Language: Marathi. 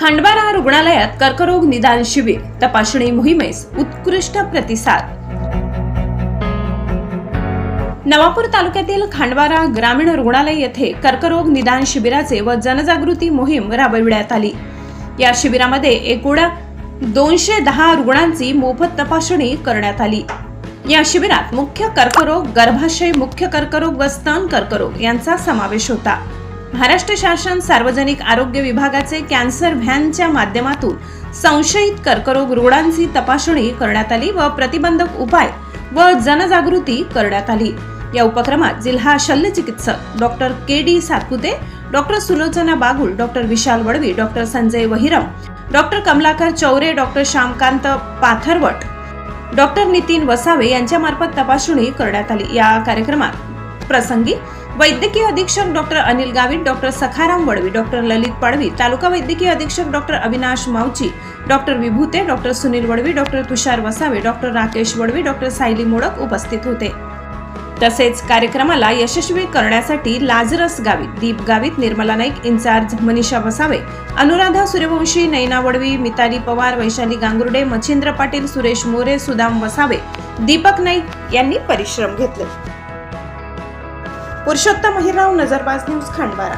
खंडबारा रुग्णालयात कर्करोग निदान शिबिर तपासणी मोहिमेस उत्कृष्ट प्रतिसाद. नवापूर तालुक्यातील खांडवारा ग्रामीण रुग्णालय येथे कर्करोग निदान शिबिराचे व जनजागृती मोहीम राबविण्यात आली. या शिबिरामध्ये एकूण दोनशे दहा रुग्णांची मोफत तपासणी करण्यात आली. या शिबिरात मुख्य कर्करोग गर्भाशय मुख्य कर्करोग व स्तन कर्करोग यांचा समावेश होता. महाराष्ट्र शासन सार्वजनिक आरोग्य विभागाचे कॅन्सर व्हॅनच्या माध्यमातून संशयित कर्करोग रुग्णांची तपासणी करण्यात आली व प्रतिबंधक उपाय व जनजागृती करण्यात आली. या उपक्रमात जिल्हा शल्यचिकित्सक doctor K D Satpute doctor Sulochana Bagul doctor Vishal Vadvi doctor Sanjay Vahiram doctor Kamalakar Chaure doctor Shyamkant Pathrawat doctor Nitin Vasave यांच्यामार्फत तपासणी करण्यात आली. या कार्यक्रमात प्रसंगी वैद्यकीय अधीक्षक doctor Anil Gavit doctor Sakharam Vadvi doctor Lalit Padvi taluka वैद्यकीय अधीक्षक doctor Avinash Mavchi doctor Vibhute doctor Sunil Vadvi doctor Tushar Vasave doctor Rakesh Vadvi doctor Sayali Modak उपस्थित होते. तसेच कार्यक्रमाला यशस्वी करण्यासाठी लाजरस गावित दीप गावित निर्मला नाईक इन्चार्ज मनीषा वसावे अनुराधा सूर्यवंशी नैना वडवी मिताली पवार वैशाली गांगुर्डे मच्छिंद्र पाटील सुरेश मोरे सुदाम वसावे दीपक नाईक यांनी परिश्रम घेतले. पुरुषोत्तम हिराव नजरबाज न्यूज खंडवारा.